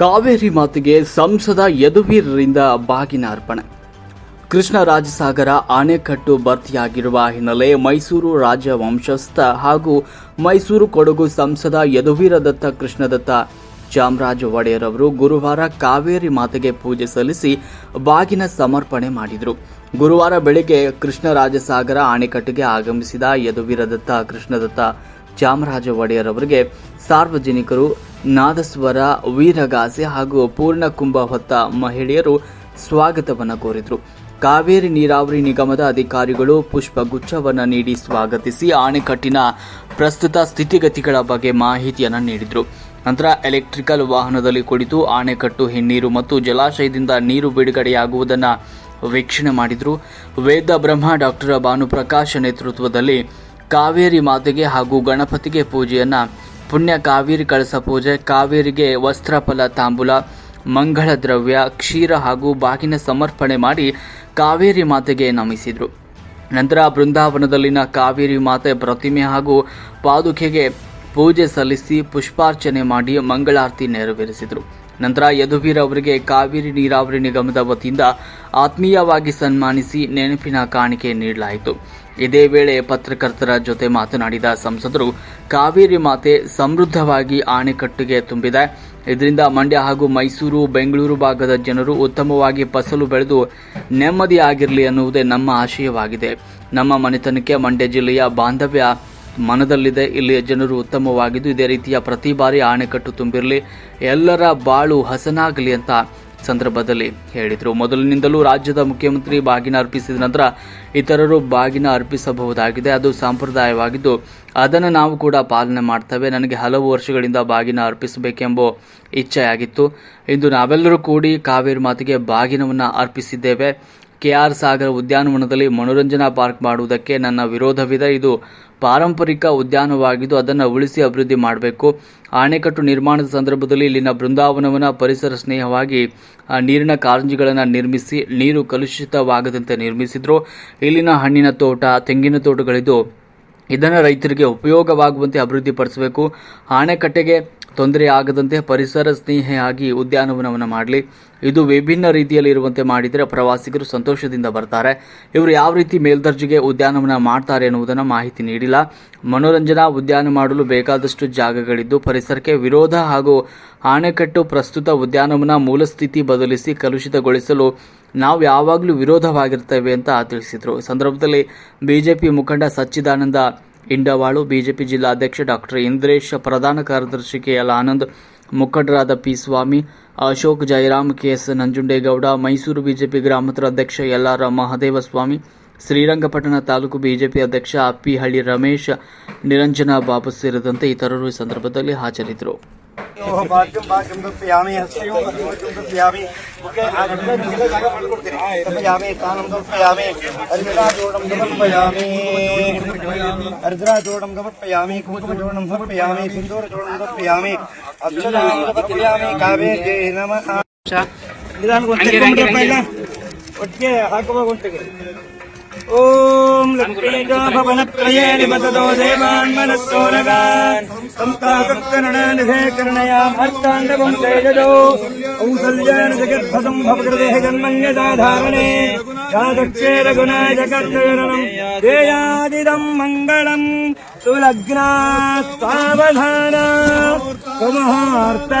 ಕಾವೇರಿ ಮಾತಿಗೆ ಸಂಸದ ಯದುವೀರರಿಂದ ಬಾಗಿನ ಅರ್ಪಣೆ. ಕೃಷ್ಣರಾಜಸಾಗರ ಆಣೆಕಟ್ಟು ಭರ್ತಿಯಾಗಿರುವ ಹಿನ್ನೆಲೆ ಮೈಸೂರು ರಾಜ ವಂಶಸ್ಥ ಹಾಗೂ ಮೈಸೂರು ಕೊಡಗು ಸಂಸದ ಯದುವೀರದತ್ತ ಕೃಷ್ಣದತ್ತ ಚಾಮರಾಜ ಒಡೆಯರ್ ಅವರು ಗುರುವಾರ ಕಾವೇರಿ ಮಾತೆಗೆ ಪೂಜೆ ಸಲ್ಲಿಸಿ ಬಾಗಿನ ಸಮರ್ಪಣೆ ಮಾಡಿದರು. ಗುರುವಾರ ಬೆಳಗ್ಗೆ ಕೃಷ್ಣರಾಜಸಾಗರ ಆಣೆಕಟ್ಟಿಗೆ ಆಗಮಿಸಿದ ಯದುವೀರದತ್ತ ಕೃಷ್ಣದತ್ತ ಚಾಮರಾಜ ಒಡೆಯರ್ ಅವರಿಗೆ ಸಾರ್ವಜನಿಕರು ನಾದಸ್ವರ, ವೀರಗಾಸೆ ಹಾಗೂ ಪೂರ್ಣ ಕುಂಭ ಹೊತ್ತ ಮಹಿಳೆಯರು ಸ್ವಾಗತವನ್ನು ಕೋರಿದರು. ಕಾವೇರಿ ನೀರಾವರಿ ನಿಗಮದ ಅಧಿಕಾರಿಗಳು ಪುಷ್ಪಗುಚ್ಛವನ್ನು ನೀಡಿ ಸ್ವಾಗತಿಸಿ ಆಣೆಕಟ್ಟಿನ ಪ್ರಸ್ತುತ ಸ್ಥಿತಿಗತಿಗಳ ಬಗ್ಗೆ ಮಾಹಿತಿಯನ್ನು ನೀಡಿದರು. ನಂತರ ಎಲೆಕ್ಟ್ರಿಕಲ್ ವಾಹನದಲ್ಲಿ ಕುಳಿತು ಆಣೆಕಟ್ಟು, ಹಿನ್ನೀರು ಮತ್ತು ಜಲಾಶಯದಿಂದ ನೀರು ಬಿಡುಗಡೆಯಾಗುವುದನ್ನು ವೀಕ್ಷಣೆ ಮಾಡಿದರು. ವೇದ ಬ್ರಹ್ಮ ಡಾಕ್ಟರ್ ಭಾನುಪ್ರಕಾಶ್ ನೇತೃತ್ವದಲ್ಲಿ ಕಾವೇರಿ ಮಾತೆಗೆ ಹಾಗೂ ಗಣಪತಿಗೆ ಪೂಜೆಯನ್ನು ಪುಣ್ಯ ಕಾವೇರಿ ಕಳಸ ಪೂಜೆ, ಕಾವೇರಿಗೆ ವಸ್ತ್ರಫಲ, ತಾಂಬೂಲ, ಮಂಗಳ ದ್ರವ್ಯ, ಕ್ಷೀರ ಹಾಗೂ ಬಾಗಿನ ಸಮರ್ಪಣೆ ಮಾಡಿ ಕಾವೇರಿ ಮಾತೆಗೆ ನಮಿಸಿದರು. ನಂತರ ಬೃಂದಾವನದಲ್ಲಿನ ಕಾವೇರಿ ಮಾತೆ ಪ್ರತಿಮೆ ಹಾಗೂ ಪಾದುಕೆಗೆ ಪೂಜೆ ಸಲ್ಲಿಸಿ ಪುಷ್ಪಾರ್ಚನೆ ಮಾಡಿ ಮಂಗಳಾರತಿ ನೆರವೇರಿಸಿದರು. ನಂತರ ಯದುವೀರ್ ಅವರಿಗೆ ಕಾವೇರಿ ನೀರಾವರಿ ನಿಗಮದ ವತಿಯಿಂದ ಆತ್ಮೀಯವಾಗಿ ಸನ್ಮಾನಿಸಿ ನೆನಪಿನ ಕಾಣಿಕೆ ನೀಡಲಾಯಿತು. ಇದೇ ವೇಳೆ ಪತ್ರಕರ್ತರ ಜೊತೆ ಮಾತನಾಡಿದ ಸಂಸದರು, ಕಾವೇರಿ ಮಾತೆ ಸಮೃದ್ಧವಾಗಿ ಆಣೆಕಟ್ಟಿಗೆ ತುಂಬಿದೆ. ಇದರಿಂದ ಮಂಡ್ಯ ಹಾಗೂ ಮೈಸೂರು, ಬೆಂಗಳೂರು ಭಾಗದ ಜನರು ಉತ್ತಮವಾಗಿ ಫಸಲು ಬೆಳೆದು ನೆಮ್ಮದಿಯಾಗಿರಲಿ ಅನ್ನುವುದೇ ನಮ್ಮ ಆಶಯವಾಗಿದೆ. ನಮ್ಮ ಮನೆತನಕ್ಕೆ ಮಂಡ್ಯ ಜಿಲ್ಲೆಯ ಬಾಂಧವ್ಯ ಮನದಲ್ಲಿದೆ. ಇಲ್ಲಿಯ ಜನರು ಉತ್ತಮವಾಗಿದ್ದು, ಇದೇ ರೀತಿಯ ಪ್ರತಿ ಬಾರಿ ಆಣೆಕಟ್ಟು ತುಂಬಿರಲಿ. ಎಲ್ಲರ ಬಾಳು ಹಸನಾಗಲಿ ಅಂತ ಸಂದರ್ಭದಲ್ಲಿ ಹೇಳಿದರು. ಮೊದಲಿನಿಂದಲೂ ರಾಜ್ಯದ ಮುಖ್ಯಮಂತ್ರಿ ಬಾಗಿನ ಅರ್ಪಿಸಿದ ನಂತರ ಇತರರು ಬಾಗಿನ ಅರ್ಪಿಸಬಹುದಾಗಿದೆ. ಅದು ಸಂಪ್ರದಾಯವಾಗಿದ್ದು, ಅದನ್ನು ನಾವು ಕೂಡ ಪಾಲನೆ ಮಾಡ್ತೇವೆ. ನನಗೆ ಹಲವು ವರ್ಷಗಳಿಂದ ಬಾಗಿನ ಅರ್ಪಿಸಬೇಕೆಂಬ ಇಚ್ಛೆಯಾಗಿತ್ತು. ಇಂದು ನಾವೆಲ್ಲರೂ ಕೂಡಿ ಕಾವೇರಿ ಮಾತಿಗೆ ಬಾಗಿನವನ್ನು ಅರ್ಪಿಸಿದ್ದೇವೆ. ಕೆಆರ್ ಸಾಗರ ಉದ್ಯಾನವನದಲ್ಲಿ ಮನೋರಂಜನಾ ಪಾರ್ಕ್ ಮಾಡುವುದಕ್ಕೆ ನನ್ನ ವಿರೋಧವಿದೆ. ಇದು ಪಾರಂಪರಿಕ ಉದ್ಯಾನವಾಗಿದ್ದು ಅದನ್ನು ಉಳಿಸಿ ಅಭಿವೃದ್ಧಿ ಮಾಡಬೇಕು. ಆಣೆಕಟ್ಟು ನಿರ್ಮಾಣದ ಸಂದರ್ಭದಲ್ಲಿ ಇಲ್ಲಿನ ಬೃಂದಾವನವನ ಪರಿಸರ ಸ್ನೇಹವಾಗಿ ನೀರಿನ ಕಾರಂಜಿಗಳನ್ನು ನಿರ್ಮಿಸಿ, ನೀರು ಕಲುಷಿತವಾಗದಂತೆ ನಿರ್ಮಿಸಿದ್ರು. ಇಲ್ಲಿನ ಹಣ್ಣಿನ ತೋಟ, ತೆಂಗಿನ ತೋಟಗಳಿದ್ದು ಇದನ್ನು ರೈತರಿಗೆ ಉಪಯೋಗವಾಗುವಂತೆ ಅಭಿವೃದ್ಧಿಪಡಿಸಬೇಕು. ಆಣೆಕಟ್ಟೆಗೆ ತೊಂದರೆ ಆಗದಂತೆ ಪರಿಸರ ಸ್ನೇಹಿಯಾಗಿ ಉದ್ಯಾನವನವನ್ನು ಮಾಡಲಿ. ಇದು ವಿಭಿನ್ನ ರೀತಿಯಲ್ಲಿ ಇರುವಂತೆ ಮಾಡಿದರೆ ಪ್ರವಾಸಿಗರು ಸಂತೋಷದಿಂದ ಬರ್ತಾರೆ. ಇವರು ಯಾವ ರೀತಿ ಮೇಲ್ದರ್ಜೆಗೆ ಉದ್ಯಾನವನ ಮಾಡ್ತಾರೆ ಎನ್ನುವುದನ್ನು ಮಾಹಿತಿ ನೀಡಿಲ್ಲ. ಮನೋರಂಜನಾ ಉದ್ಯಾನ ಮಾಡಲು ಬೇಕಾದಷ್ಟು ಜಾಗಗಳಿದ್ದು, ಪರಿಸರಕ್ಕೆ ವಿರೋಧ ಹಾಗೂ ಆಣೆಕಟ್ಟು ಪ್ರಸ್ತುತ ಉದ್ಯಾನವನ ಮೂಲ ಸ್ಥಿತಿ ಬದಲಿಸಿ ಕಲುಷಿತಗೊಳಿಸಲು ನಾವು ಯಾವಾಗಲೂ ವಿರೋಧವಾಗಿರ್ತೇವೆ ಅಂತ ತಿಳಿಸಿದರು. ಈ ಸಂದರ್ಭದಲ್ಲಿ ಬಿಜೆಪಿ ಮುಖಂಡ ಸಚ್ಚಿದಾನಂದ ಇಂಡವಾಳು ಬಿಜೆಪಿ ಜಿಲ್ಲಾಧ್ಯಕ್ಷ ಡಾಕ್ಟರ್ ಇಂದ್ರೇಶ್, ಪ್ರಧಾನ ಕಾರ್ಯದರ್ಶಿ ಕೆಎಲ್ ಆನಂದ್, ಮುಖಂಡರಾದ P. Swamy, Ashok Jayaram KS Nanjundegowda, Mysuru BJP ಗ್ರಾಮಾಂತರ ಅಧ್ಯಕ್ಷ ಎಲ್ಆರ್ ಮಹದೇವ ಸ್ವಾಮಿ ಶ್ರೀರಂಗಪಟ್ಟಣ ತಾಲೂಕು ಬಿಜೆಪಿ ಅಧ್ಯಕ್ಷ ಅಪ್ಪಿಹಳ್ಳಿ ರಮೇಶ್, ನಿರಂಜನ ಬಾಬು ಸೇರಿದಂತೆ ಇತರರು ಈ ಸಂದರ್ಭದಲ್ಲಿ ಹಾಜರಿದ್ದರು. ಓ ಭಾಗ್ಯಂ ಭಾಗ್ಯಂ ತರ್ಪಯಾಮಿ ಹಸ್ಯಂ ಭಾಗ್ಯಂ ತರ್ಪಯಾಮಿ ಮುಖೆ ಆಗಂತ ನಿಮಗೆ ಜಾಗ ಮಾಡ್ಕೊಡ್ತೀನಿ ತರ್ಪಯಾಮಿ ತಾನಂ ತರ್ಪಯಾಮಿ ಅರ್ದ್ರಾಜೋಡಂ ಸಮರ್ಪಯಾಮಿ ಅರ್ದ್ರಾಜೋಡಂ ಸಮರ್ಪಯಾಮಿ ಕುಂಕುಮಜೋಡಂ ಸಮರ್ಪಯಾಮಿ ಸಿಂಧೂರಜೋಡಂ ಸಮರ್ಪಯಾಮಿ ಅಕ್ಷರಾಂ ಸಮರ್ಪಯಾಮಿ ಕಾವೇರಿ ನಮಃ ನಿಧಾನಕ್ಕೆ ಇಲ್ಲ ಒಟ್ಟಿಗೆ ಹಾಕುವಾಗ ಒಟ್ಟಿಗೆ من من کام منگل سوگ سو مہارتا